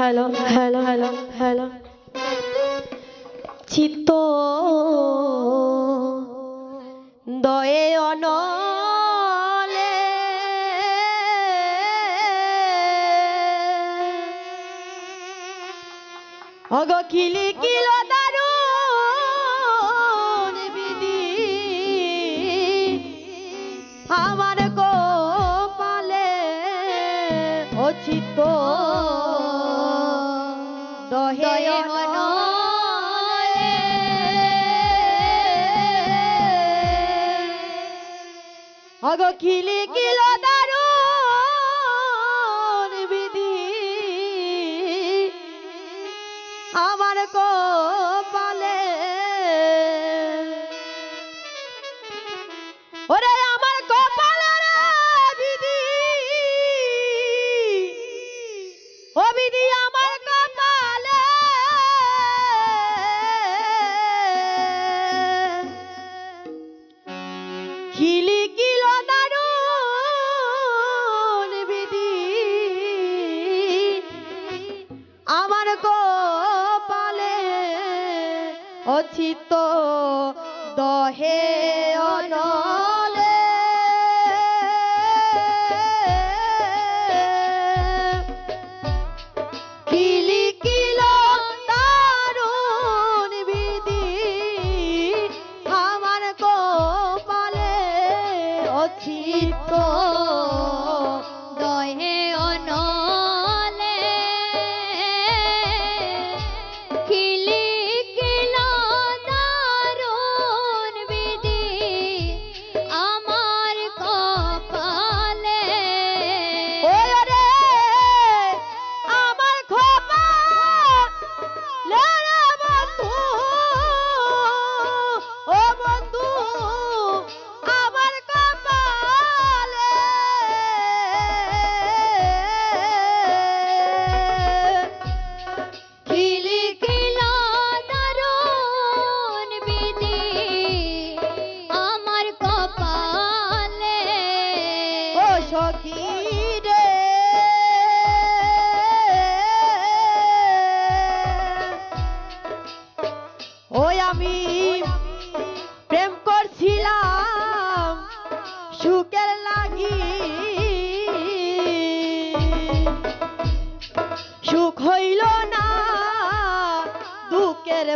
Hello hello hello hello. চিত্ত দয়ে অনলে। অগ কিলি কিল দারুণ বিধি আমার গোপালে অচিত আগ কিলি কিলো দারুণ বিধি। আমার কপালে অছিত দহে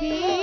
aquí.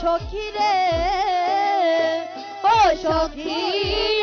সখী রে। ও সখী।